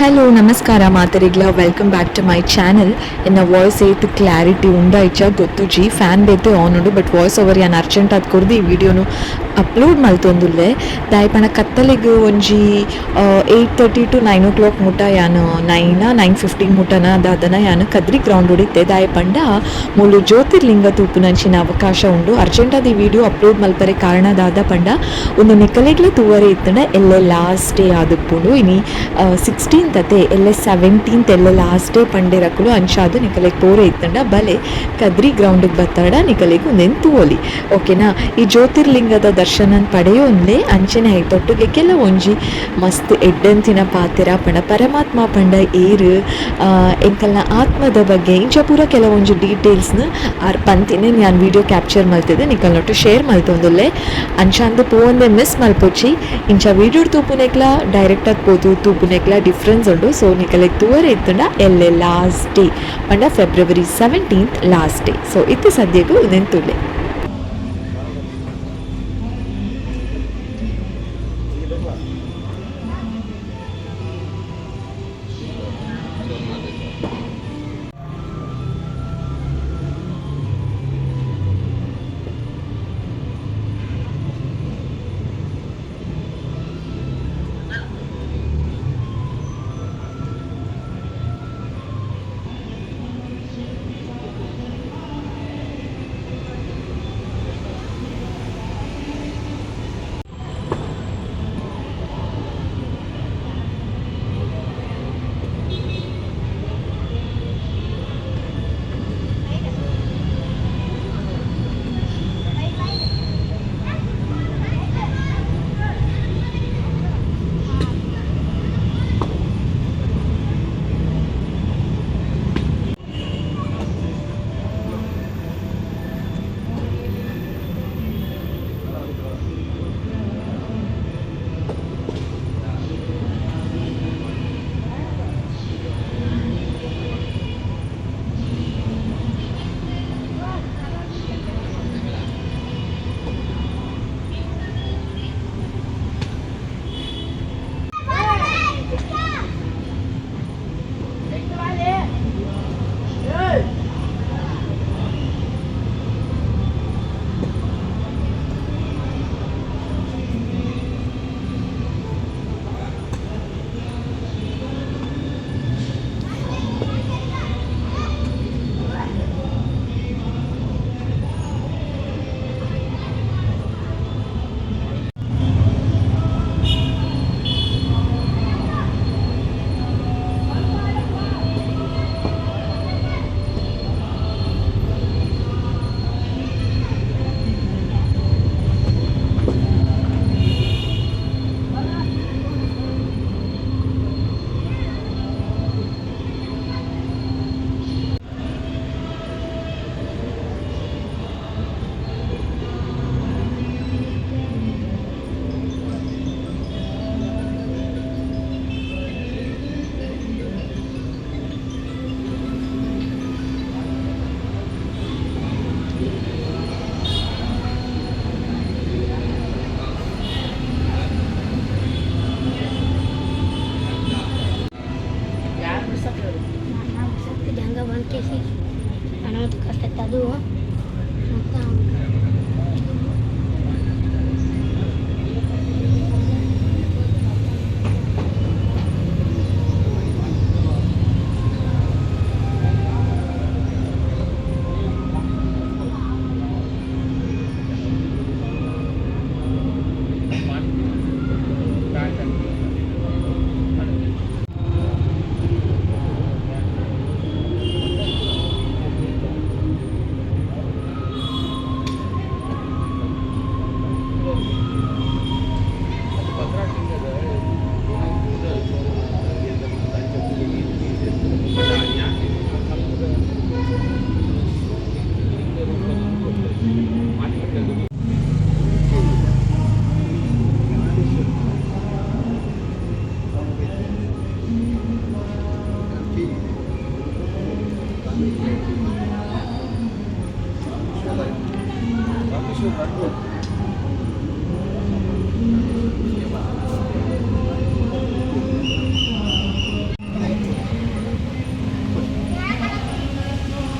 Hello ನಮಸ್ಕಾರ ಮಾತರಿಗ್ಲ. Welcome back to my channel ಎನ್ನ voice ಏತ್ ಕ್ಲಾರಿಟಿ ಉಂಡ ಗೊತ್ತು ಜಿ ಫ್ಯಾನ್ ಬೇತೆ ಆನ್ ಉಂಡು ಬಟ್ ವಾಯ್ಸ್ ಓವರ್ ಯಾನ್ ಅರ್ಜೆಂಟ್ ಆದ್ ಕೊರ್ದು ಈ ವಿಡಿಯೋನು ಅಪ್ಲೋಡ್ ಮಲ್ತೊಂದುಲ್ಲೆ. ದಾಯಪಣ ಕತ್ತಲಿಗ್ ಒಂಜಿ eight thirty to nine o'clock ಮುಟ ಯಾನು ನೈನ ನೈನ್ ಫಿಫ್ಟೀನ್ ಮುಟನ ದಾದನ ಯಾನು ಕದ್ರಿ ಗ್ರೌಂಡ್ ಉಡಿತೆ ದಾಯ ಪಂಡ ಮೂಲು ಜ್ಯೋತಿರ್ಲಿಂಗ ತೂಪುನಂಚಿನ ಅವಕಾಶ ಉಂಡು. ಅರ್ಜೆಂಟ್ ಆದ್ ಈ ವಿಡಿಯೋ ಅಪ್ಲೋಡ್ ಮಲ್ಪರೆ ಕಾರಣ ದಾದ ಪಂಡ, ಒಂದು ನಿಕಲೆಗ್ಲ ತೂವರೆ ಇತ್ತಂಡ, ಎಲ್ಲೆ ಲಾಸ್ಟ್ ಡೇ ಆದಪ್ಪುಂಡು ಇನಿ ಸಿಕ್ಸ್ಟೀನ್ತ್ ಅತೆ ಎಲ್ಲೆ ಸೆವೆಂಟೀನ್ತ್ ಎಲ್ಲೆ ಲಾಸ್ಟ್ ಡೇ ಪಂಡೆರಕುಲು ಅಂಚಾದು ನಿಕಲೆಗ್ ಪೋರೆ ಇತ್ತಂಡ. ಬಲೆ ಕದ್ರಿ ಗ್ರೌಂಡಿಗೆ ಬತ್ತಾಡ ನಿಕಲೆಗ್ ಒಂದೆನ್ ತೂವೊಲಿ ಓಕೆನಾ ಈ ಜ್ಯೋತಿರ್ಲಿಂಗದ ದರ್ಶನ ಪಡೆಯೋನ್ಲೆ ಅಂಚನೆ ಕೆಲ ಒಂಜಿ ಮಸ್ತ್ ಎಡ್ಡಂತಿನ ಪಾತೆರ ಪಂಡ ಪರಮಾತ್ಮ ಪಂಡ ಏರು ಎಂಕಲ್ನ ಆತ್ಮದ ಬಗ್ಗೆ ಇಂಚ ಪೂರ ಕೆಲವೊಂಜಿ ಡೀಟೇಲ್ಸ್ನ ಆರ್ ಪಂತಿನೇ ನಾನು ವಿಡಿಯೋ ಕ್ಯಾಪ್ಚರ್ ಮಲ್ತಿದ್ದೆ ನಿಕಲ್ನೊಟ್ಟು ಶೇರ್ ಮಲ್ತೊಂದುಲ್ಲೆ. ಅಂಚಾಂದು ಪೋಂದೆ ಮಿಸ್ ಮಲ್ಪೊಚ್ಚಿ. ಇಂಚ ವಿಡಿಯೋ ತೂಪುನೆಕ್ಲ ಡೈರೆಕ್ಟಾಗಿ ಪೋದು ತೂಪುನೆಕ್ಲ ಡಿಫ್ರೆನ್ಸ್ ಉಂಡು ಸೊ ನಿಕಲೆ ತೂವರೆ ಇತ್ತುಂಡ ಎಲ್ಲೆ ಲಾಸ್ಟ್ ಡೇ ಪಂಡ February seventeenth last day so ಇತ್ತು ಸದ್ಯಕ್ಕೂ ತುಲೆ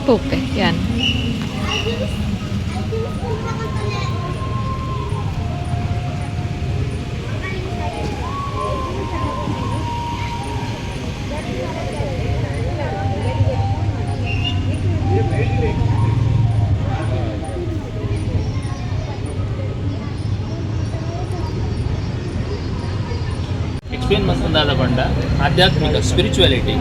ಓಕೆ ಯಾನ್ ಮಾಡ್ಕೊಂಡು ದಾದ ಬಂಡ ಆಧ್ಯಾತ್ಮಿಕ ಸ್ಪಿರಿಚುವಾಲಿಟಿ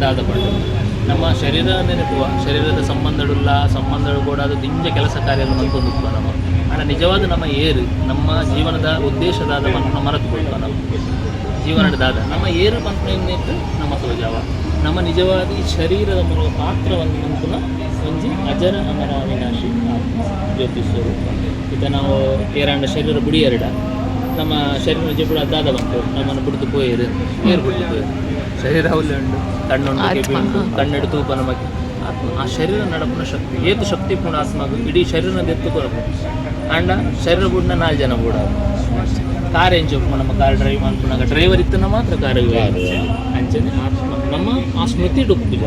ದಾದ ಪಂಡ ನಮ್ಮ ಶರೀರ ನೆನಪುವ ಶರೀರದ ಸಂಬಂಧಡುಲ್ಲ ಸಂಬಂಧಗಳು ಕೂಡ ಅದು ದಿಂಜ ಕೆಲಸ ಕಾರ್ಯಗಳು ಮಲ್ಕೊಂಡುಪ್ಪ ನಾವು. ಆದರೆ ನಿಜವಾದ ನಮ್ಮ ಏರು, ನಮ್ಮ ಜೀವನದ ಉದ್ದೇಶದಾದ ಮನ ಮರೆತು ಕೊಡ್ಪ ನಾವು. ಜೀವನದ ದಾದ ನಮ್ಮ ಏರು ಪಂಪಿಟ್ಟು ನಮ್ಮ ತೋಜಾವ ನಮ್ಮ ನಿಜವಾದ ಶರೀರದ ಮೂಲಕ ಪಾತ್ರವನ್ನು ನಂತುನ ಒಂಜಿ ಅಜರ ಅಮರ ಅವಿನಾಶಿ ಜ್ಯೋತಿಷ್ಯರು. ಇದು ನಾವು ಏರಾಂಡ ಶರೀರ ಬುಡಿ ಎರಡ. ನಮ್ಮ ಶರೀರ ಜಪುಡ ಅದಾದ ಬಂತು. ನಮ್ಮನ್ನು ಬಿಡ್ತು ಪೋಯಿರು ಏರು ಬಿಡ್ತು ಶರೀರ ಕೆಬ್ಬಿ ಉಂಟು. ಹಾ. ಕಣ್ಣೆಡು ತೂಪ ನಮಗೆ ಆತ್ಮ ಆ ಶರೀರ ನಡಪುನ ಶಕ್ತಿ ಏತು ಶಕ್ತಿ ಪೂರ್ಣ ಆತ್ಮಗು ಇಡೀ ಶರೀರನ ಎತ್ತು ಕೊರಪು ಅಂಡ ಶರೀರ ಬುಡ್ನ ನಾಲ್ಕು ಜನ ಬೂಡ ಕಾರ್ ಏನ್ ಚೊಪ್ಪು ನಮ್ಮ ಕಾರ್ ಡ್ರೈವ್ ಮಾಡ್ಕೊಂಡಾಗ ಡ್ರೈವರ್ ಇತ್ತನ ಮಾತ್ರ ಕಾರ್ ಅಂಚನೆ ಆತ್ಮ ನಮ್ಮ ಆ ಸ್ಮೃತಿ ಡುಪ್ಪುಜ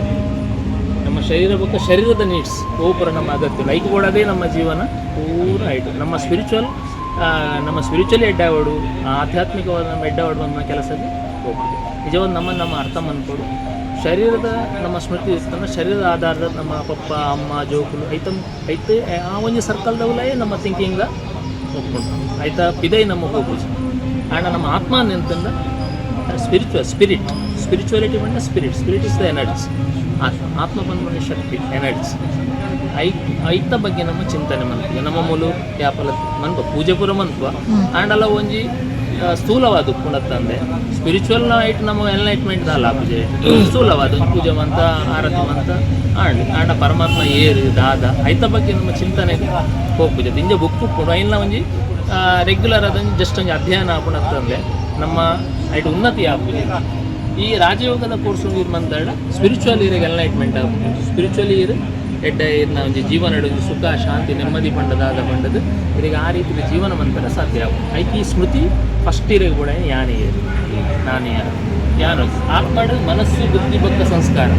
ನಮ್ಮ ಶರೀರ ಬಗ್ಗೆ ಶರೀರದ ನೀಡ್ಸ್ ಓಪರ ನಮ್ಮ ಅಗತ್ಯ ಲೈಕ್ ಕೊಡೋದೇ ನಮ್ಮ ಜೀವನ ಪೂರ ಆಯಿತು. ನಮ್ಮ ಸ್ಪಿರಿಚುವಲ್ ನಮ್ಮ ಸ್ಪಿರಿಚುವಲಿ ಎಡ್ಡಾವಡು ಆಧ್ಯಾತ್ಮಿಕವಾದ ನಮ್ಮ ಎಡ್ಡಾವಡು ನಮ್ಮ ಕೆಲಸಕ್ಕೆ ಹೋಗ್ತದೆ ನಿಜವಾದ ನಮ್ಮ ನಮ್ಮ ಅರ್ಥ ಮಾಡ್ಕೊಡು ಶರೀರದ ನಮ್ಮ ಸ್ಮೃತಿ ಇರ್ತಂದ್ರೆ ಶರೀರದ ಆಧಾರದ ನಮ್ಮ ಪಪ್ಪ ಅಮ್ಮ ಜೋಕುಲು ಐತ ಐತೆ ಆ ಒಂದು ಸರ್ಕಲ್ದವಲೇ ನಮ್ಮ ಥಿಂಕಿಂಗ್ದ ಒಪ್ಕೊಂಡು ಆಯ್ತಾ? ಪಿದೈ ನಮ್ಮ ಫೋಕಸ್ ಆ್ಯಂಡ್ ನಮ್ಮ ಆತ್ಮ ಅಂತಂದ ಸ್ಪಿರಿಚುವಲ್ ಸ್ಪಿರಿಟ್ ಸ್ಪಿರಿಚುವಾಲಿಟಿ ಬಂದ spirit spirit is the energies ಆತ್ಮ ಆತ್ಮ ಬಂದ್ಬಿಟ್ಟು ಶಕ್ತಿ ಎನರ್ಜೀಸ್ ಐ ಐತ ಬಗ್ಗೆ ನಮ್ಮ ಚಿಂತನೆ ಮಾಡ್ತೀವಿ ನಮ್ಮ ಮೂಲ ಯಾಪಲ ಮನ್ಪ. ಪೂಜೆ ಪೂರ ಮನ್ಪುವ ಆ್ಯಂಡ್ ಅಲ್ಲ ಒಂಜಿ ಸ್ಥೂಲವಾದ ತಂದೆ. ಸ್ಪಿರಿಚುವಲ್ ಐಟ್ ನಮ್ಮ ಎನ್ಲೈಟ್ಮೆಂಟ್ ಅಲ್ಲ ಪೂಜೆ. ಸ್ಥೂಲವಾದ ಪೂಜೆ ಮಂತ ಆರತಿ ಮಂತ ಆಡಲಿ. ಆಂಡ ಪರಮಾತ್ಮ ಏರು, ದಾದ. ಐತ ಬಗ್ಗೆ ನಮ್ಮ ಚಿಂತನೆ ಹೋಗ್ಪೂಜೆ ಇಂಜೆ ಬುಕ್ ಉಪ್ಪುಂಡು ಇಲ್ಲ ಒಂಜಿ ರೆಗ್ಯುಲರ್ ಅದ ಜಸ್ಟ್ ಒಂದು ಅಧ್ಯಯನ ಆಪುಣತ್ತಂದೆ ನಮ್ಮ ಐಟ್ ಉನ್ನತಿ ಆಗ್ಬೋದು ಈ ರಾಜಯೋಗದ ಕೋರ್ಸ್ ಇರ್ ಮಂತಾಡ ಸ್ಪಿರಿಚುವಲ್ ಇರಿಗೆ ಎನ್ಲೈಟ್ಮೆಂಟ್ ಆಗ್ಬೋದು ಸ್ಪಿರಿಚುವಲಿ ಇರು ಎಡ್ಡ ಇರ್ನ ಒಂಜಿ ಜೀವನ ಇಡೋದು ಸುಖ, ಶಾಂತಿ, ನೆಮ್ಮದಿ ಪಂಡದಾದ ಪಂಡದು. ಇವರಿಗೆ ಆ ರೀತಿಯ ಜೀವನ ಮಂತ್ರ ಸಾಧ್ಯ ಆಗುತ್ತೆ ಐತಿ ಸ್ಮೃತಿ ಫಸ್ಟ್ ಇರೋ ಕೂಡ ಯಾನೇ ಇರಲಿ. ನಾನೇ ಯಾರು? ಯಾರು? ಆತ್ಮಡು ಮನಸ್ಸು ಬುದ್ಧಿ ಬಕ್ಕ ಸಂಸ್ಕಾರ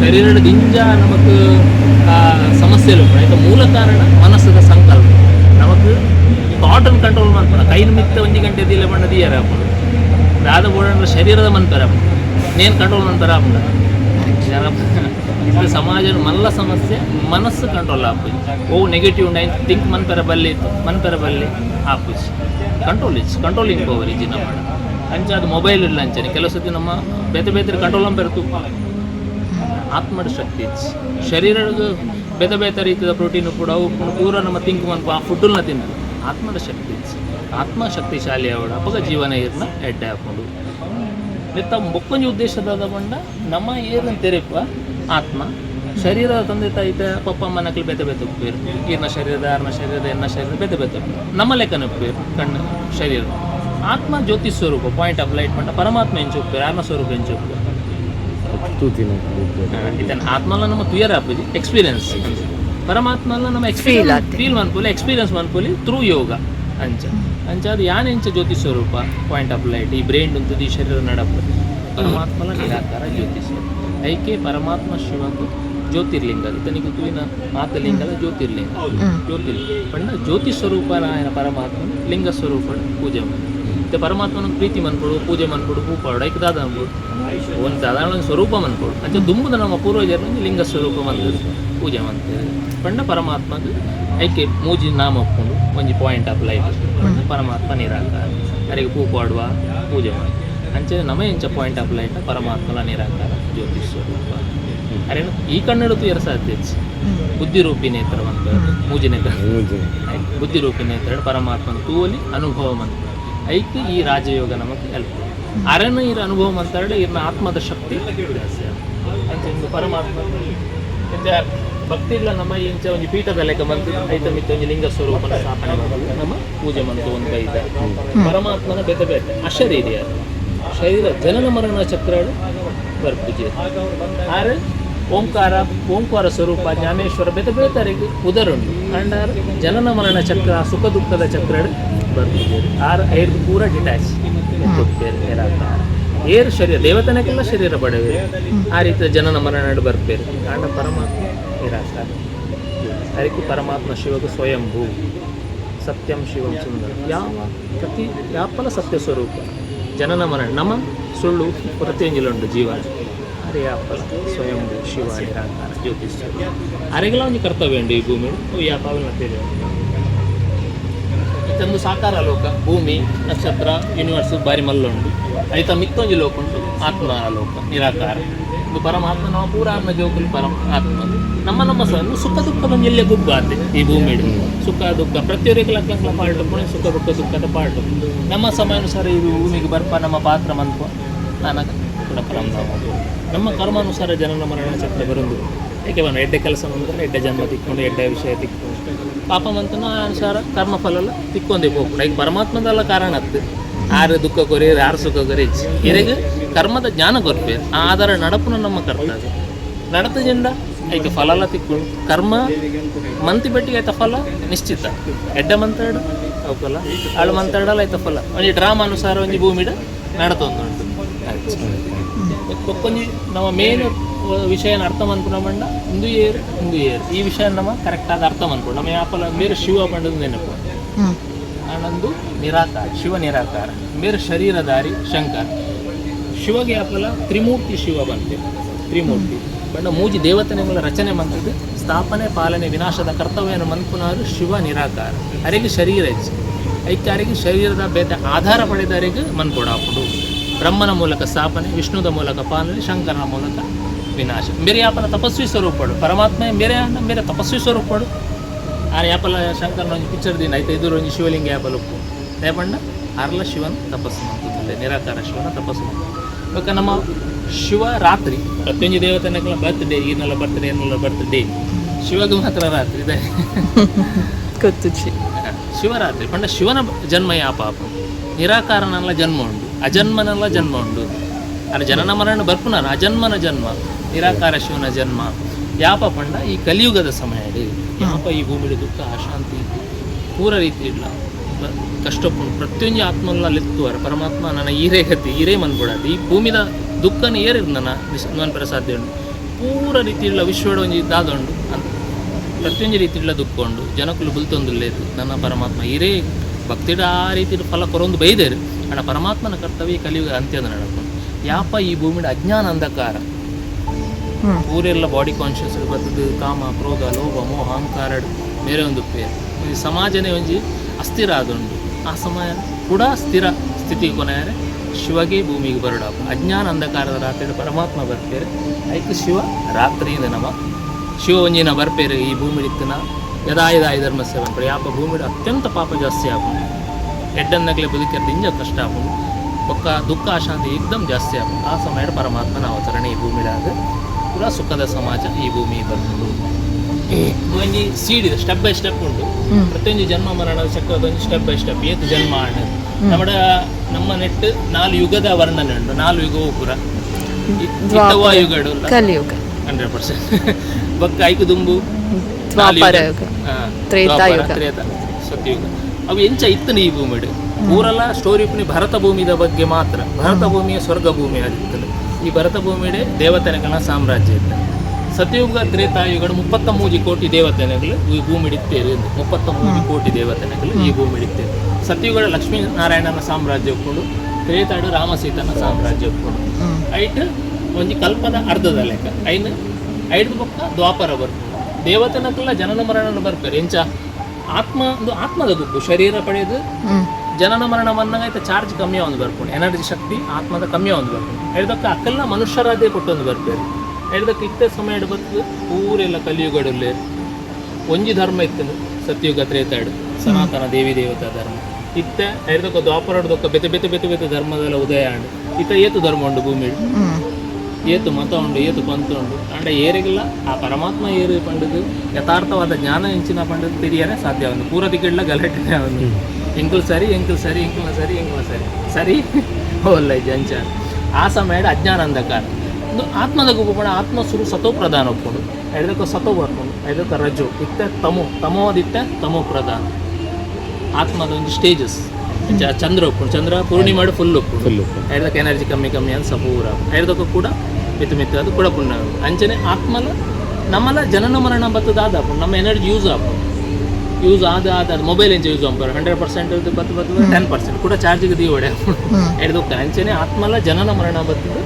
ಶರೀರದ ದಿಂಜ ನಮಕ್ ಸಮಸ್ಯೆಲು ಇದು ಮೂಲ ಕಾರಣ ಮನಸ್ಸದ ಸಂಕಲ್ಪ. ನಮಕ್ ಥಾಟನ್ನು ಕಂಟ್ರೋಲ್ ಮಾಡ್ಕೊಳ ಕೈ ಮಿತ್ತ ಒಂದು ಗಂಟೆ ದಿಲ್ಲ ಬಣ್ಣ ದಿಯರ ಹಾಕೊಂಡು ದಾದ ಅಂದ್ರೆ ಶರೀರದ ಮಂತರ ನೇನು ಕಂಟ್ರೋಲ್ ಮಂತರ ಜನ ಇದು ಸಮಾಜ ಮಲ್ಲ ಸಮಸ್ಯೆ ಮನಸ್ಸು ಕಂಟ್ರೋಲ್ ಆಗ್ಬೋದು ಓ ನೆಗೆಟಿವ್ ನೈನ್ ಥಿಂಕ್ ಮಂತರ ಬಲ್ಲಿ ಬರಲಿ ಬಲ್ಲಿ ಆಪುಜಿ ಕಂಟ್ರೋಲ್ ಇಸ್ ಕಂಟ್ರೋಲಿಂಗ್ ಪವರ್ ಇಜ್ಜಿ ಮಾಡ ಅಂಚೆ ಅದು ಮೊಬೈಲ್ ಇಲ್ಲ ಅಂಚನೆ. ಕೆಲವು ಸತಿ ನಮ್ಮ ಬೇತೆ ಬೇತೆ ಕಂಟ್ರೋಲ್ ಅಂಪೆರ್ತು ಆತ್ಮದ ಶಕ್ತಿ ಇಟ್ಸ್ ಶರೀರದ ಬೇತೆ ಬೇತೆ ರೀತಿಯ ಪ್ರೋಟೀನು ಕೂಡ ಅವು ಪೂರ ನಮ್ಮ ತಿಂಕ್ ಮನ್ಪು ಆ ಫುಡ್ಡನ್ನ ತಿನ್ನು ಆತ್ಮದ ಶಕ್ತಿ ಇಟ್ಸ್ ಆತ್ಮ ಶಕ್ತಿಶಾಲಿ ಅವಡ ಅಪಗ ಜೀವನ ಇರ್ನ ಎಡ್ಡೆ ಹಾಕೊಂಡು. ಮಿತ್ತ ಮೊಕ್ಕೊಂಜಿ ಉದ್ದೇಶದಾದ ಬಂಡ ನಮ್ಮ ಏನ್ ತೆರೆಪ ಆತ್ಮ ಶರೀರದ ತಂದೆ ತಾಯಿ ಪಪ್ಪ ಅಮ್ಮ ನಕಲಿ ಬೆತೆ ಬೆತೆ ಉಪ್ಪೇರು ಈರ್ನ ಶರೀರದ ಆರ್ನ ಶರೀರದ ಎನ್ನ ಶರೀರ ಬೆತೆ ಬೆತೆ ನಮ್ಮ ಲೆಕ್ಕನ ಉಪ್ಪೇರು ಕಣ್ಣು ಶರೀರ. ಆತ್ಮ ಜ್ಯೋತಿ ಸ್ವರೂಪ ಪಾಯಿಂಟ್ ಆಫ್ ಲೈಟ್ ಮಾಡ ಪರಮಾತ್ಮ ಎಂಚು ಉಪ್ಪೇರು ಆರ್ನ ಸ್ವರೂಪ ಎಂಚು ಉಪ್ಪೇರು ಇದನ್ನ ಆತ್ಮಲ್ಲ ನಮ್ಮ ತುಯರ್ ಆಪುಜಿ ಎಕ್ಸ್ಪೀರಿಯನ್ಸ್ ಪರಮಾತ್ಮಲ್ಲ ನಮ್ಮ ಎಕ್ಸ್ಪೀರಿಯನ್ಸ್. ಫೀಲ್ ಮನ್ಪುಲಿ ಎಕ್ಸ್ಪೀರಿಯನ್ಸ್ ಮನ್ಪುಲಿ ಥ್ರೂ ಯೋಗ ಅಂಚ. ಅಂಚ ಅದು ಯಾನ್ ಎಂಚ ಜ್ಯೋತಿ ಸ್ವರೂಪ ಪಾಯಿಂಟ್ ಆಫ್ ಲೈಟ್ ಈ ಬ್ರೈನ್ ಉಂಟು ಈ ಶರೀರ ನಡಪು. ಪರಮಾತ್ಮನ ನಿರಾಕಾರ ಜ್ಯೋತಿ ಸ್ವರೂಪ. ಐಕೆ ಪರಮಾತ್ಮ ಶಿವಂದು ಜ್ಯೋತಿರ್ಲಿಂಗ ಇತನಿಗೆ ಋತುವಿನ ಮಾತಲಿಂಗದ ಜ್ಯೋತಿರ್ಲಿಂಗ. ಜ್ಯೋತಿರ್ಲಿಂಗ ಪಂಡ ಜ್ಯೋತಿ ಸ್ವರೂಪನಾಯನ ಪರಮಾತ್ಮ ಲಿಂಗ ಸ್ವರೂಪ ಪೂಜೆ ಮತ್ತೆ ಪರಮಾತ್ಮನ ಪ್ರೀತಿ ಮನ್ಕೊಡು, ಪೂಜೆ ಮನ್ಕೊಡು, ಹೂ ಪಾಡು, ಐಕ್ ಅನ್ಬೋದು ಒಂದು ಸಾಧಾರಣ ಸ್ವರೂಪ ಮನ್ಕೊಡು. ಅಂಚೆ ದುಂಬುದ ನಮ್ಮ ಪೂರ್ವಜರು ಲಿಂಗ ಸ್ವರೂಪ ಮಂದಿರ ಪೂಜೆ ಮಾಡ್ತೇವೆ ಪಂಡ ಪರಮಾತ್ಮಗೆ ಐಕೆ ಮೂಜಿ ನಾಮ ಒಪ್ಕೊಂಡು, ಒಂಜಿ ಪಾಯಿಂಟ್ ಆಫ್ ಲೈಫ್ ಪಂಡ ಪರಮಾತ್ಮ ನಿರಾಕಾರ. ಯಾರಿಗೆ ಪೂ ಪಾಡುವ ಪೂಜೆ ಮಾಡಿ ಅಂಚೆ ನಮ ಎಂಚ ಪಾಯಿಂಟ್ ಆಫ್ ಲೈಟ್ ಪರಮಾತ್ಮನ ನಿರಾಕಾರ ಜ್ಯೋತಿಷ್ ಸ್ವರೂಪ ಅರೇನು ಈ ಕನ್ನಡತು ಎರಡು ಸಾಧ್ಯ ಬುದ್ಧಿ ರೂಪಿ ನೇತ್ರ ಅಂತ ಮೂಜಿ ನೇತ್ರ. ಆಯ್ತು. ಬುದ್ಧಿ ರೂಪಿ ನೇತ್ರ ಪರಮಾತ್ಮನ ತೂವಲಿ ಅನುಭವ ಅಂತ ಐಕ್ ಈ ರಾಜಯೋಗ ನಮಗೆ ಹೆಲ್ಪ್ ಅರನ ಇರ ಅನುಭವ ಮಾತಾಡಿ ಇರ್ನ ಆತ್ಮದ ಶಕ್ತಿ. ಜಾಸ್ತಿ ಅಂತ ಪರಮಾತ್ಮ. ಭಕ್ತಿಗಳ ನಮ್ಮ ಇಂಚ ಒಂದು ಪೀಠದ ಲೆಕ್ಕ ಬಂತು ಐತ ಮಿತ್ತ ಒಂದು ಲಿಂಗ ಸ್ವರೂಪನ ಸ್ಥಾಪನೆ ಮಾಡೋದು ನಮ್ಮ ಪೂಜೆ ಮಂತು ಒಂದು ಕೈದ ಪರಮಾತ್ಮನ ಬೆತೆ ಬೆತೆ. ಅಶರೀರಿಯ ಶರೀರ ಜನನ ಮರಣ ಚಕ್ರಗಳು ಬರ್ಪೂಜೆ ಆರೆ ಓಂಕಾರ ಓಂಕಾರ ಸ್ವರೂಪ, ಜ್ಞಾನೇಶ್ವರ ಬೇತೆ ಬೇತರಿಗೆ ಉದರುಂಡು ಅಂಡ್ ಜನನ ಮರಣ ಚಕ್ರ ಸುಖ ದುಃಖದ ಚಕ್ರ ಬರ್ತಿದ್ದೇವೆ ಆರ್ ಐದು ಪೂರ ಡಿಟ್ಯಾಚ್. ಕೊಡ್ತೇವೆ ಏರು ಶರೀರ, ದೇವತನಕ್ಕೆಲ್ಲ ಶರೀರ ಪಡೆವೆ ಆ ರೀತಿಯ ಜನನ ಮರಣ ಬರ್ತೇವೆ ಅಂಡ ಪರಮಾತ್ಮ ನಿರಾಕಾರ ಅದಕ್ಕೆ ಪರಮಾತ್ಮ ಶಿವಗೂ ಸ್ವಯಂಭೂ. ಸತ್ಯಂ ಶಿವಂ ಸುಂದರ. ಯಾವ ಪ್ರತಿ ಯಾಪಲ ಸತ್ಯ ಸ್ವರೂಪ. ಜನನ ಮರಣ ನಮ್ಮ ಸುಳ್ಳು ಪ್ರತಿಯೊಂದಿಲುಂಟು ಜೀವನ ಅರೆ ಸ್ವಯಂ ನಿರಾಕಾರ ಜ್ಯೋತಿಷ್ಯ ಅರೆಗೆಲ್ಲ ಒಂದು ಕರ್ತವ್ಯ ಉಂಟು ಈ ಭೂಮಿ? ಯಾಪಾವನ ತಿಳಿಯುವ ಇತ್ತೊಂದು ಸಾಕಾರ ಲೋಕ, ಭೂಮಿ, ನಕ್ಷತ್ರ ಯೂನಿವರ್ಸ್ ಬಾರಿ ಮಲ್ಲ ಉಂಟು ಐತ ಮಿತ್ತೊಂಜಿ ಲೋಕ ಉಂಟು ಆತ್ಮ ಲೋಕ, ನಿರಾಕಾರ. ಇದು ಪರಮಾತ್ಮ ಪೂರ ಆತ್ಮ ಜೋಕುಲು ಪರಮ ಆತ್ಮ. ನಮ್ಮ ನಮ್ಮ ಸ ಸುಖ ದುಃಖದ ಎಲ್ಲೆ ಗುಬ್ಬ ಆತೆ ಈ ಭೂಮಿ ಸುಖ, ದುಃಖ ಪ್ರತಿಯೊರಿಗೆ ಲಕ್ಕಂಕ್ಲ ಪಾಲ್ಟ್ ಪುಣೆ ಸುಖ, ದುಃಖ, ದುಃಖದ ಪಾಲ್ಟ್ ನಮ್ಮ ಸಮಯ ಸಮಯಾನುಸಾರ ಈ ಭೂಮಿಗೆ ಬರ್ಪ, ನಮ್ಮ ಪಾತ್ರ ಮನ್ಪ ನಾನಕ ಕೂಡ ಪರಮಧಾಮ ನಮ್ಮ ಕರ್ಮಾನುಸಾರ ಜನನ ಮರಣ ಚಕ್ರ ಬರೋದು ಏಕೆ ಬಂದು ಎಡ್ಡೆ ಕೆಲಸ ಮಾಡಿದ್ರೆ ಎಡ್ಡೆ ಜನ್ಮ ತಿಕ್ಕೊಂಡು, ಎಡ್ಡೆ ವಿಷಯ ತಿಕ್ಕೊಂಡು. ಪಾಪ ಮಂತನ ಅನುಸಾರ ಕರ್ಮಫಲ ತಿಕ್ಕೊಂದೇ ಹೋಗ್ಬೋದು ಈಗ ಪರಮಾತ್ಮದಲ್ಲ ಕಾರಣ ಅದು. ಆರು ದುಃಖ ಕೊರಿ ಆರು ಸುಖ ಕೊರಿ ಇರಗ ಕರ್ಮದ ಜ್ಞಾನ ಕೊರ್ಪೆ ಆಧಾರ ನಡಪುನ ನಮ್ಮ ಕರ್ತವ್ಯ ನಡತ ಜಿಂದ ಐಕೆ ಫಲ ತಿಕ್ಕೊಂಡು, ಕರ್ಮ ಮಂತಿ ಬೆಟ್ಟಿಗೆ ಆಯ್ತ ಫಲ? ನಿಶ್ಚಿತ. ಎಡ್ಡ ಮಂತಾಡು ಅವಲ್ಲ ಆಳು ಮಂತಾಡಲ್ಲ ಆಯ್ತ ಫಲ. ಒಂದು ಡ್ರಾಮಾ ಅನುಸಾರ ಒಂದು ಭೂಮಿಡ ನಡತೊಂದುಂಟು ಕೊಕ್ಕೊಂಜಿ ನಮ್ಮ ಮೇನ್ ವಿಷಯನ ಅರ್ಥ ಮಾಡ್ಕೊಂಡ ಒಂದು ಏರ್ ಒಂದು ಏರ್. ಈ ವಿಷಯ ನಮ್ಮ ಕರೆಕ್ಟಾದ ಅರ್ಥ ಮಾಡ್ಕೊಂಡು ನಮ್ಮ ಯಾಪಲ ಬೇರೆ ಶಿವ ಪಂಡದ ನೆನಪು. ಆನಂದು ನಿರಾಕಾರ ಶಿವ ನಿರಾಕಾರ. ಮೇರ್ ಶರೀರ ದಾರಿ ಶಂಕರ. ಶಿವಗೆ ಯಾಪಲ ತ್ರಿಮೂರ್ತಿ ಶಿವ ಬಂತೆ. ತ್ರಿಮೂರ್ತಿ. ಬಣ್ಣ ಮೂಜಿ ದೇವತೆನೆಗಳ ರಚನೆ ಮಂತದ್ದು ಸ್ಥಾಪನೆ ಪಾಲನೆ ವಿನಾಶದ ಕರ್ತವ್ಯನ ಮನ್ಪುನಾರು ಶಿವ ನಿರಾಕಾರ. ಅರೆಗೆ ಶರೀರ ಐತೆ ಐಕ್ಯಾರಿಗೆ ಶರೀರದ ಬೇತೆ ಆಧಾರ ಪಡೆದವರಿಗೆ ಮನ್ಕೊಡಾಪುಡು ಬ್ರಹ್ಮನ ಮೂಲಕ ಸ್ಥಾಪನೆ ವಿಷ್ಣುದ ಮೂಲಕ ಪಾಲನೆ ಶಂಕರನ ಮೂಲಕ ವಿನಾಶ. ಮೇರೆ ಯಾಪನ ತಪಸ್ವಿ ಸ್ವರೂಪಡು. ಪರಮಾತ್ಮ ಮೇರೆ ಅಂದ ಮೇರೆ ತಪಸ್ವಿ ಸ್ವರೂಪಡು. ಆ ಯಾಪಲ ಶಂಕರನ ಒಂದು ಪಿಕ್ಚರ್ ದಿನ ಆಯ್ತು. ಇದ್ರು ಒಂದು ಶಿವಲಿಂಗ ಯಾಪಲ ಉಪ್ಪು. ರೇಪಣ್ಣ ಅರ್ಲ ಶಿವನ ತಪಸ್ಸು ಮಾಡ್ತಿದ್ದೆ ನಿರಾಕಾರ ಶಿವನ ತಪಸ್ಸು ಮಾಡ್ತಾರೆ ಇವಾಗ ನಮ್ಮ ಶಿವ ರಾತ್ರಿ ಪ್ರತಿಯೊಂದು ದೇವತೆನೆಲ್ಲ ಬರ್ತ್ಡೇ ಈನೆಲ್ಲ ಬರ್ತ್ಡೇ ಏನೆಲ್ಲ ಬರ್ತ್ಡೇ ಶಿವಗೆ ಮಾತ್ರ ರಾತ್ರಿ ಇದೆ. ಶಿವರಾತ್ರಿ. ಪಂಡ ಶಿವನ ಜನ್ಮ ಯಾಪ? ನಿರಾಕಾರನಲ್ಲ ಜನ್ಮ ಉಂಡು ಅಜನ್ಮನಲ್ಲ ಜನ್ಮ ಉಂಡು ಅದು ಜನನ ಮರಣ ಬರ್ಪುನ ಅಜನ್ಮನ ಜನ್ಮ, ನಿರಾಕಾರ ಶಿವನ ಜನ್ಮ, ಯಾಪ ಪಂಡ ಈ ಕಲಿಯುಗದ ಸಮಯ ಯಾಪ ಈ ಭೂಮಿಲಿ ದುಃಖ, ಅಶಾಂತಿ, ಪೂರ ರೀತಿ ಇಲ್ಲ. ಕಷ್ಟ ಪ್ರತಿಯೊಂದು ಆತ್ಮಲ್ಲ ಲಿತ್ತುವಾರ ಪರಮಾತ್ಮ ನನ್ನ ಈರೇ ಗತಿ ಈರೇ ಈ ಭೂಮಿದ ದುಃಖನ ಏರಿದ್ ನನ್ನ ವಿಶ್ವನ್ ಪ್ರಸಾದ ಪೂರ ರೀತಿ ಇಲ್ಲ ವಿಶ್ವಡ ಒಂಜಿ ದಾದೊಂಡು ಅಂತ ಪ್ರತಿಯೊಂದು ರೀತಿ ಇಲ್ಲ ದುಃಖ ಉಂಡು ಜನಕ್ಕೂ ಬುಲ್ತೊಂದುಲ್ಲೇದು ನನ್ನ ಪರಮಾತ್ಮ ಈರೇ ಭಕ್ತಿಡ ಆ ರೀತಿ ಫಲ ಕೊರೊಂದು ಬೈದೇರು ಅಣ್ಣ ಪರಮಾತ್ಮನ ಕರ್ತವ್ಯ ಕಲಿಯುಗ ಅಂತ್ಯದ ನಡಕ ಯಾಪ ಈ ಭೂಮಿಡ ಅಜ್ಞಾನ ಅಂಧಕಾರ? ಊರೆಲ್ಲ ಬಾಡಿ ಕಾನ್ಷಿಯಸ್ ಬರ್ತದೆ. ಕಾಮ ಕ್ರೋಧ ಲೋಭ ಮೋಹ ಅಹಂಕಾರ ಬೇರೆ ಒಂದು ಪೇರು ಈ ಸಮಾಜನೇ ಒಂಜಿ ಅಸ್ಥಿರ ಆದುಂಡು ಆ ಸಮಯ ಕೂಡ ಸ್ಥಿರ ಸ್ಥಿತಿ ಕೊನೆಯರೆ. ಶಿವಗೆ ಭೂಮಿಗೆ ಬರಡಾಪು. ಅಜ್ಞಾನ ಅಂಧಕಾರದ ರಾತ್ರಿ ಪರಮಾತ್ಮ ಬರ್ಪೇರು. ಆಯ್ತು ಶಿವ ರಾತ್ರಿಯಿಂದ ನಮ. ಶಿವ ಒಂಜಿನ ಬರ್ಪೇರು ಈ ಭೂಮಿ ಇತ್ತಿನ ಯದಾಯದಾಯ ಧರ್ಮ ಸೇವನೆ ಯಾಪ ಭೂಮಿ ಅತ್ಯಂತ ಪಾಪ ಜಾಸ್ತಿ ಆಪುಂಡು ಎಡ್ಡನ್ನಗಲೇ ಬದುಕಿ ಇಂಜ ಕಷ್ಟ ಆಪುಂಡು ಒಕ್ಕ ದುಃಖ ಅಶಾಂತಿ ಏಕ್ದಮ್ ಜಾಸ್ತಿ ಆಪುಂಡು ಆ ಸಮಯದ ಪರಮಾತ್ಮನ ಅವತರಣೆ ಈ ಭೂಮಿಡಾಗ ಪೂರ ಸುಖದ ಸಮಾಜ ಈ ಭೂಮಿ ಬಂದು ಒಂಜಿ ಸೀಡ್ ಇದೆ ಸ್ಟೆಪ್ ಬೈ ಸ್ಟೆಪ್ ಉಂಟು. ಪ್ರತಿಯೊಂದು ಜನ್ಮ ಮರಣ ಚಕ್ರದ ಒಂದು ಸ್ಟೆಪ್ ಬೈ ಸ್ಟೆಪ್ ಏತ್ ಜನ್ಮ ಆಣ ನಮ್ಮ ನಮ್ಮ ನೆಟ್ ನಾಲ್ ಯುಗದ ವರ್ಣನೆ ಉಂಟು ನಾಲ್ ಯುಗವು ಪುರ. ಯುಗಡು ಹಂಡ್ರೆಡ್ ಪರ್ಸೆಂಟ್. ಬೊಕ್ಕ ಐಕು ದುಂಬು ತ್ರೇತಾಯುಗ. ಸತ್ಯಯುಗ. ಅವು ಎಂಚ ಇತ್ತನ ಈ ಭೂಮಿಡು ಊರಲ್ಲ ಸ್ಟೋರಿ ಪುನಿ ಭರತ ಭೂಮಿದ ಬಗ್ಗೆ ಮಾತ್ರ. ಭರತ ಭೂಮಿಯ ಸ್ವರ್ಗ ಭೂಮಿ ಆಗಿತ್ತು ಈ ಭರತ ಭೂಮಿಡೆ ದೇವತೆಗಳ ಸಾಮ್ರಾಜ್ಯ ಇತ್ತು ಸತ್ಯಯುಗ ತ್ರೇತಾಯುಗಡು ಮುಪ್ಪತ್ತ ಮೂಜಿ ಕೋಟಿ ದೇವತೆಗಳು ಈ ಭೂಮಿಡಿತ್ತೇರು ಎಂದು. ಮುಪ್ಪತ್ತ ಮೂಜಿ ಕೋಟಿ ದೇವತೆಗಳು ಈ ಭೂಮಿ ಸತ್ಯಯುಗಡ ಲಕ್ಷ್ಮೀ ಲಕ್ಷ್ಮೀನಾರಾಯಣನ ಸಾಮ್ರಾಜ್ಯ ಒಪ್ಕೊಂಡು ತ್ರೇತಾಡು ರಾಮಸೀತನ ಸಾಮ್ರಾಜ್ಯ ಒಪ್ಕೊಂಡು. ಐಟ್ ಒಂಜಿ ಕಲ್ಪದ ಅರ್ಧದ ಲೆಕ್ಕ. ಐನ್ ಐದು ಪಕ್ಕ ದ್ವಾಪರ ಬರ್ಪು ದೇವತನಕ್ಕೆಲ್ಲ ಜನನ ಮರಣ ಬರ್ಪೇರು ಎಂಚ ಆತ್ಮ ಒಂದು ಆತ್ಮದ ದುಡ್ಡು ಶರೀರ ಪಡೆಯೋದು ಜನನ ಮರಣ ಬಂದಾಗ ಚಾರ್ಜ್ ಕಮ್ಮಿ ಒಂದು ಬರ್ಕೊಂಡು ಎನರ್ಜಿ ಶಕ್ತಿ ಆತ್ಮದ ಕಮ್ಮಿ ಒಂದು ಬರ್ಕೊಂಡು. ಹೇಳ್ದಕ್ಕೆ ಅಕ್ಕೆಲ್ಲ ಮನುಷ್ಯರಾದೇ ಕೊಟ್ಟೊಂದು ಬರ್ಪೇರು ಹೇಳ್ದಕ್ಕೆ ಇತ್ತ ಸಮಯ ಇಡಬೇಕು ಊರೆಲ್ಲ ಕಲಿಯುಗಡಲ್ಲಿ ಒಂಜಿ ಧರ್ಮ ಇತ್ತು ಸತ್ಯುಗ ತ್ರೇತಾಡು ಸನಾತನ ದೇವಿ ದೇವತಾ ಧರ್ಮ. ಇತ್ತ ಹೇಳ್ದಕ್ಕ ದ್ವಾಪರದೊಕ್ಕ ಬೆತೆ ಬೆತೆ ಬೆತೆ ಬೆತೆ ಧರ್ಮದಲ್ಲ ಉದಯ ಆಂಡು ಇತ್ತ ಏತು ಧರ್ಮ ಉಂಡು ಭೂಮಿ ಏತು ಮತ ಉಂಡು ಏತು ಪಂತ ಉಂಡು ಅಂಡ ಏರಿಗಿಲ್ಲ ಆ ಪರಮಾತ್ಮ ಏರು ಪಂಡದು ಯಥಾರ್ಥವಾದ ಜ್ಞಾನ ಹೆಂಚಿನ ಪಂಡದು ತಿರಿಯನೇ ಸಾಧ್ಯ ಒಂದು ಪೂರ ದಿಕ್ಕಿಡ್ಲ ಗಲಾಟೆ ಅವನು ಎಂಕುಲ್ ಸರಿ ಎಂಕುಲ್ ಸರಿ ಎಂಕುಲ ಸರಿ ಎಂಕುಲ ಸರಿ. ಸರಿ? ಓಲ್ಲ ಜಂಚ ಆ ಸಮಯ ಅಜ್ಞಾನ ಅಂಧಕಾರ ಒಂದು ಆತ್ಮದ ಗುಪ್ಪಣ ಆತ್ಮ ಸುರು ಸತೋ ಪ್ರಧಾನ ಒಪ್ಪಡು ಐದಕ್ಕೆ ಸತೋ ಬರ್ಕೊಂಡು ಐದಕ್ಕೆ ರಜು ಇತ್ತೆ ತಮೋ ತಮೋದಿತ್ತೆ ತಮೋ ಪ್ರಧಾನ. ಆತ್ಮದ ಒಂದು ಸ್ಟೇಜಸ್ ಚಂದ್ರ ಉಪ್ಪು ಚಂದ್ರ ಪೂರ್ಣಿಮಾಡು ಫುಲ್ ಉಪ್ಪು ಫುಲ್ ಐದಕ್ಕೆ ಎನರ್ಜಿ ಕಮ್ಮಿ ಕಮ್ಮಿ ಅಂತ ಸಪೂರ. ಐದಕ್ಕೆ ಕೂಡ ಮಿತ್ತು ಮಿತ್ತು ಅದು ಕೂಡ ಪುಣ್ಯ. ಅಂಚನೆ ಆತ್ಮಲ ನಮ್ಮಲ್ಲ ಜನನ ಮರಣ ಬತ್ತದ ಆದ ನಮ್ಮ ಎನರ್ಜಿ ಯೂಸ್ ಆಪು. ಯೂಸ್ ಆದ ಆದ ಮೊಬೈಲ್ ಎಂಚ ಯೂಸ್ ಆಂಪರ್ ಹಂಡ್ರೆಡ್ ಪರ್ಸೆಂಟ್ ಬತ್ತು ಬತ್ತು ಟೆನ್ ಪರ್ಸೆಂಟ್ ಕೂಡ ಚಾರ್ಜಿಗೆ ದಿ ಒಡೆ ಹಿಡ್ದೋಕ್ಕ ಅಂಚನೆ ಆತ್ಮಲ ಜನನ ಮರಣ ಬತ್ತದ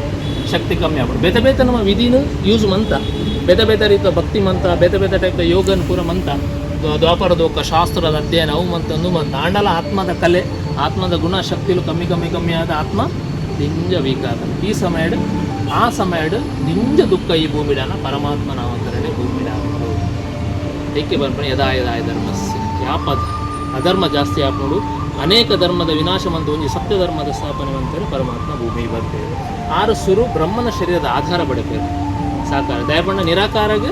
ಶಕ್ತಿ ಕಮ್ಮಿ ಆಗ್ಬೋದು ಬೇತೆ ಬೇತೆ ನಮ್ಮ ವಿಧಿನ ಯೂಸ್ ಮಂತ. ಬೇತೆ ಬೇತೆ ರೀತಿಯ ಭಕ್ತಿ ಮಂತ ಬೇತೆ ಬೇತೆ ಟೈಪ್ ಯೋಗನ್ ಪೂರ ಮಂತ. ದ್ವ- ದ್ವಾಪರದ ಒಕ್ಕ ಶಾಸ್ತ್ರದ ಅಧ್ಯಯನ ಅವು ಮಂತ ಅಂದು ಮಂತ. ಆಂಡಲ ಆತ್ಮದ ಕಲೆ. ಆತ್ಮದ ಗುಣ ಶಕ್ತಿಲು ಕಮ್ಮಿ ಕಮ್ಮಿ ಕಮ್ಮಿ ಆದ ಆತ್ಮ ನಿಂಜ ವೀಕ್ ಆದ ಈ ಸಮಯಡ್, ಆ ಸಮಯಡ್ ನಿಂಜ ದುಃಖ ಈ ಭೂಮಿಡಾನ ಪರಮಾತ್ಮ ನಾಮಕರಣೆ ಭೂಮಿಡ ಏಕೆ ಬರ್ಬಣ ಯದಾ ಯದಾಯ ಧರ್ಮಸ್ಯ. ಯಾಪ ಅಧರ್ಮ ಜಾಸ್ತಿ ಆಗ್ಬೋದು ಅನೇಕ ಧರ್ಮದ ವಿನಾಶ ಮಂತು ಒಂದು ಸತ್ಯ ಧರ್ಮದ ಸ್ಥಾಪನೆ ಅಂತೇಳಿ ಪರಮಾತ್ಮ ಭೂಮಿ ಬರ್ತೇವೆ ಆರು ಸುರು ಬ್ರಹ್ಮನ ಶರೀರದ ಆಧಾರ ಪಡಬೇಕು. ಸಾಕಾರ ದಯಪಣ್ಣ ನಿರಾಕಾರಗೆ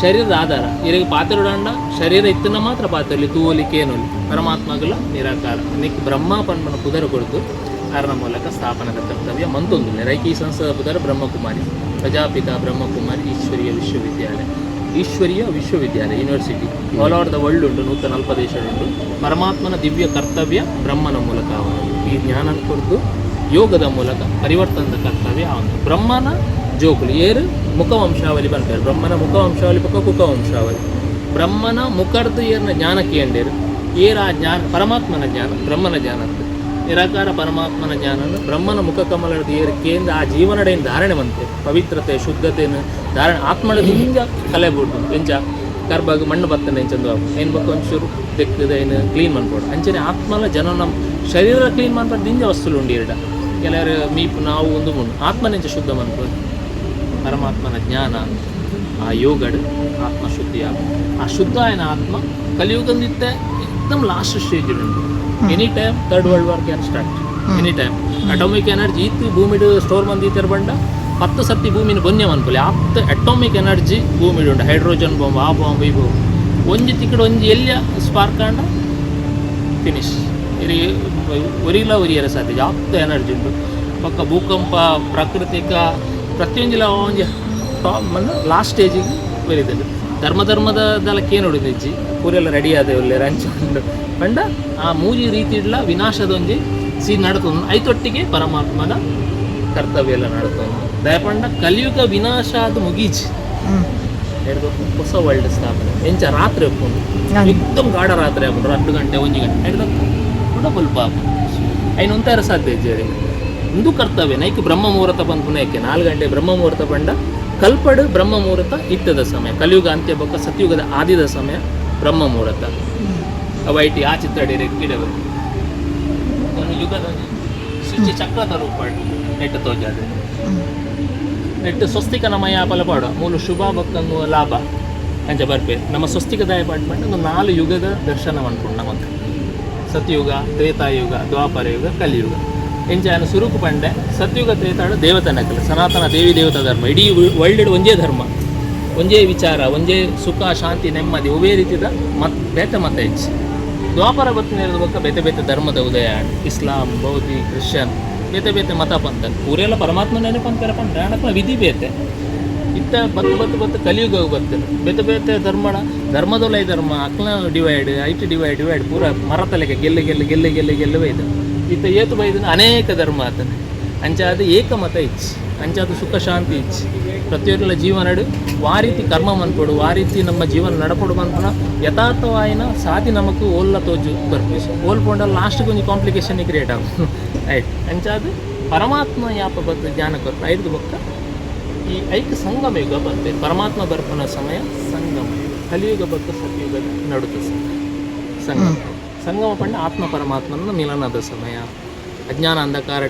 ಶರೀರದ ಆಧಾರ. ಇರಿಗೆ ಪಾತ್ರೆಡಂಡ, ಶರೀರ ಇತ್ತನ ಮಾತ್ರ ಪಾತ್ರಲಿ ತೂವಲಿಕ್ಕೆ ಏನೊಲಿ ಪರಮಾತ್ಮಗಳ ನಿರಾಕಾರ. ನಿಕ್ ಬ್ರಹ್ಮ ಪನ್ಮನ ಪುದರ ಕೊಡ್ತು ಕಾರಣ ಮೂಲಕ ಸ್ಥಾಪನದ ಕರ್ತವ್ಯ. ಮಂತೊಂದು ರೈಕಿ ಸಂಸ್ಥದ ಪುದರ, Brahmakumari. Prajapita Brahmakumari, Ishwariya Vishwavidyalaya. Ishwariya Vishwavidyalaya, university. All over the world ಉಂಟು ನೂತನ ಅಲ್ಪ ದೇಶಡುಂಟು ಪರಮಾತ್ಮನ ದಿವ್ಯ ಕರ್ತವ್ಯ ಬ್ರಹ್ಮನ ಮೂಲಕ ಅವನು ಈ ಜ್ಞಾನ ಕುರಿತು ಯೋಗದ ಮೂಲಕ ಪರಿವರ್ತನದ ಕರ್ತವ್ಯ ಅವನು ಬ್ರಹ್ಮನ ಜೋಕುಲು. ಏರು ಮುಖವಂಶಾವಳಿ ಬಂತಾರೆ. ಬ್ರಹ್ಮನ ಮುಖವಂಶಾವಳಿ, ಪಕ್ಕ ಕುಖವಂಶಾವಳಿ ಬ್ರಹ್ಮನ ಮುಖರ್ದು ಏರ್ನ ಜ್ಞಾನಕ್ಕೆ ಕೇಂದ್ರ ಏರ ಆ ಜ್ಞಾನ, ಪರಮಾತ್ಮನ ಜ್ಞಾನ, ಬ್ರಹ್ಮನ ಜ್ಞಾನ ಅಂತ. ನಿರಾಕಾರ ಪರಮಾತ್ಮನ ಜ್ಞಾನ ಬ್ರಹ್ಮನ ಮುಖ ಕಮಲದ ಏರು ಕೇಂದ್ರ ಆ ಜೀವನಡೆಯನ್ನು ಧಾರಣೆ ಬಂತೆ. ಪವಿತ್ರತೆ, ಶುದ್ಧತೆಯನ್ನು ಧಾರಣೆ ಆತ್ಮಡ ಹಿಂಗ ಕಲೆ ಬಿಡ್ತು. ಎಂಚ ಕರ್ಬಾಗ ಮಣ್ಣು ಬತ್ತನೆ ಎಂಚಂದು ಏನು ಬೇಕು ಒಂಚೂರು ತೆಕ್ಕದ ಏನು ಕ್ಲೀನ್ ಮಾಡ್ಬೋದು. ಅಂಚನೆ ಆತ್ಮಲ ಜನ ನಮ್ಮ ಶರೀರ ಕ್ಲೀನ್ ಮಾಡ್ಬಾರ್ದು ದಿಂಜ ವಸ್ತುಲು ಉಂಡು ಎರಡ. ಕೆಲವರು ಮೀಪು ನಾವು ಒಂದು ಮುಂಡು ಆತ್ಮನೆಂಚ ಶುದ್ಧ ಮಾಡ್ಬೋದು. ಪರಮಾತ್ಮನ ಜ್ಞಾನ ಆ ಯೋಗಡ್ ಆತ್ಮ ಶುದ್ಧಿ ಆಗ ಆ ಶುದ್ಧ ಏನ ಆತ್ಮ ಕಲಿಯುಗಂದಿತ್ತೆ ಎಕ್ದಮ್ ಲಾಸ್ಟ್ ಸ್ಟೇಜ್ ಉಂಟು. Any time third world war can start any time atomic energy ಇತ್ತು ಭೂಮಿಡ್ ಸ್ಟೋರ್ ಮಂದಿ ಬಂಡ ಹತ್ತು ಸತಿ ಭೂಮಿನ ಬೊನ್ನೆ ಅನ್ಕೊಳ್ಳಿ ಹತ್ತು ಅಟೋಮಿಕ್ ಎನರ್ಜಿ ಭೂಮಿಡ್ ಉಂಟು. ಹೈಡ್ರೋಜನ್ ಬಾಂಬ್ ಆ ಬಾಂಬ್ ಈ ಬಾಂಬ್ ಒಂಜಿ ತಿಕ್ಕಡ ಒಂಜಿ ಎಲ್ಲಿಯ ಸ್ಪಾರ್ಕ್ ಆಂಡ ಫಿನಿಶ್ ಇಲ್ಲಿ ಒರಿಲ ಒರಿಯರ ಸಾಧ್ಯ ಆಪ್ತ ಎನರ್ಜಿ ಉಂಟು. ಪಕ್ಕ ಭೂಕಂಪ ಪ್ರಾಕೃತಿಕ ಪ್ರತಿಯೊಂದಿಲ್ಲ ಒಂಜಿ ಟಾಪ್ ಅಂದ್ರೆ ಲಾಸ್ಟ್ ಸ್ಟೇಜಿಗೆ ಬರೀತದೆ. ಧರ್ಮ ಧರ್ಮದ ದಲಕ್ಕೆ ಏನು ಹೊಡಿದಿಜ್ಜಿ ಪೂರೆಲ್ಲ ರೆಡಿ ಆದ ಒಳ್ಳೆ ರಂಚುಂಡು ಪಂಡ ಆ ಮೂಜಿ ರೀತಿ ಇಡ್ಲ ವಿನಾಶದೊಂಜಿ ಸೀನ್ ನಡೆತು ಐತೊಟ್ಟಿಗೆ ಪರಮಾತ್ಮನ ಕರ್ತವ್ಯ ಎಲ್ಲ ನಡೆತು ದಯಪಂಡ ಕಲಿಯುಗ ವಿನಾಶ ಅದು ಮುಗೀಜಿ. ಹಿಡ್ದು ಹೊಸ ವರ್ಲ್ಡ್ ಸ್ಥಾಪನೆ. ಎಂಚ ರಾತ್ರಿ ಒಪ್ಪೊಂದು ಎಕ್ದಮ್ ಗಾಢ ರಾತ್ರಿ ಆಗ್ಬಿಟ್ರು ಹತ್ತು ಗಂಟೆ ಒಂದು ಗಂಟೆ. ಹಿಡ್ದು ಕೂಡ ಸ್ವಲ್ಪ ಐನು ಒಂಥರ ಸಾಧ್ಯ ಇಜ್ಜೇರಿ ಒಂದು ಕರ್ತವ್ಯ, ನೈಕ್ ಬ್ರಹ್ಮ ಮುಹೂರ್ತ ಬಂದು ಪುನಃಕ್ಕೆ ನಾಲ್ಕು ಗಂಟೆ ಬ್ರಹ್ಮ ಮುಹೂರ್ತ ಬಂಡ, ಕಲ್ಪಡು ಬ್ರಹ್ಮ ಮುಹೂರ್ತ ಇತ್ತದ ಸಮಯ. ಕಲಿಯುಗ ಅಂತ್ಯ ಬೊಕ್ಕ ಸತ್ಯುಗದ ಆದಿದ ಸಮಯ ಬ್ರಹ್ಮ ಮುಹೂರ್ತ ಅವೈಟಿ ಆ ಚಿತ್ರ ಇಡಬೇಕು ಯುಗದ ಸೃಷ್ಟಿ ಚಕ್ರದ ರೂಪ ನೆಟ್ಟು ತೋಜಾದೆ. ನೆಟ್ಟು ಸ್ವಸ್ತಿಕ ನಮಯ ಫಲಪಾಡ ಮೂಲ ಶುಭ ಬಕ್ಕನ್ನು ಲಾಭ. ಅಂಚ ಬರ್ಪೆ. ನಮ್ಮ ಸ್ವಸ್ತಿಕದಾಯ ಪಾಟ್ಮೆಂಟ್ ಒಂದು ನಾಲ್ಕು ಯುಗದ ದರ್ಶನ ಅನ್ಕೊಂಡು ನಮಗೆ. ಸತ್ಯುಗ, ತ್ರೇತಾಯುಗ ದ್ವಾಪರ ಯುಗ ಕಲಿಯುಗ. ಎಂಚಾಯನ ಸುರುಕು ಪಂಡೆ, ಸತ್ಯುಗ ತ್ರೇತಾಡು ದೇವತನ ಕಲೆ, ಸನಾತನ ದೇವಿ ದೇವತಾ ಧರ್ಮ, ಇಡೀ ವರ್ಲ್ಡ್ ಒಂದೇ ಧರ್ಮ, ಒಂದೇ ವಿಚಾರ, ಒಂದೇ ಸುಖ, ಶಾಂತಿ, ನೆಮ್ಮದಿ ಒಬೇ ರೀತಿಯ ಮತ್, ಬೇತೆ ಮತ ಹೆಚ್ಚು. ದ್ವಾಪರ ಬತ್ತಿನ ಬೊಕ್ಕ ಬೇತೆ ಬೇತೆ ಧರ್ಮದ ಉದಯ, ಇಸ್ಲಾಂ, ಬೌದ್ಧಿ, ಕ್ರಿಶ್ಚಿಯನ್, ಬೇತೆ ಬೇತೆ ಮತ ಪಂಥ ಪೂರೆಲ್ಲ ಪರಮಾತ್ಮ ನೆನಪಂತರ ಅಣಪ್ಪ ವಿಧಿ ಬೇತೆ. ಇತ್ತ ಬತ್ತು ಬತ್ತು ಬತ್ತು ಕಲಿಯುಗ ಬರ್ತದೆ ಬೇತೆ ಬೇತೆ ಧರ್ಮ ಧರ್ಮದೊಲೈ ಧರ್ಮ ಅಕ್ಲ ಡಿವೈಡ್ ಐಟಿ ಡಿವೈಡ್ ಡಿವೈಡ್ ಪೂರ ಮರತಲೆಗೆ ಗೆಲ್ಲ ಗೆಲ್ಲೆ ಗೆಲ್ಲ ಗೆಲ್ಲೆ ಗೆಲ್ಲೆ ಬೈದ ಇತ್ತ ಏತು ಬೈದನ ಅನೇಕ ಧರ್ಮ ಆತನೆ. ಅಂಚಾದ ಏಕಮತ ಇಚ್ಛೆ ಅಂಚಾದ ಸುಖ ಶಾಂತಿ ಇಚ್ಚಿ. ಪ್ರತಿಯೊಬ್ಬರ ಜೀವನಡು ವಾ ರೀತಿ ಕರ್ಮ ಮನ್ಪಡು ವಾ ರೀತಿ ನಮ್ಮ ಜೀವನ ನಡಪಡು ಮನ್ಪುನ ಯಥಾರ್ಥವಾಯಿನ ಸಾತಿ ನಮಕ್ ಓಲ್ಲ ತೋಜು ಓಲ್ ಓಲ್ಪೊಂಡ ಲಾಸ್ಟ್ ಕೊಂಚ ಕಾಂಪ್ಲಿಕೇಶನ್ ಕ್ರಿಯೇಟ್ ಆಗ. ಆಯ್ತು. ಅಂಚಾದ ಪರಮಾತ್ಮ ಯಾಪ ಬದ್ದು ಜ್ಞಾನ ಕೊರ್ಪ. ಐದು ಬೊಕ್ಕ ಈ ಐಕ ಸಂಗಮ ಯುಗ ಬರ್ತದೆ ಪರಮಾತ್ಮ ಬರ್ಪನ ಸಮಯ ಸಂಗಮ. ಯುಗ. ಕಲಿಯುಗ ಬಕ್ಕ ಸತ್ಯುಗದ ನಡುತ್ತ ಸಂಗಮ. ಸಂಗಮ ಪಂಡ ಆತ್ಮ ಪರಮಾತ್ಮನ ಮಿಲನದ ಸಮಯ. ಅಜ್ಞಾನ ಅಂಧಕಾರ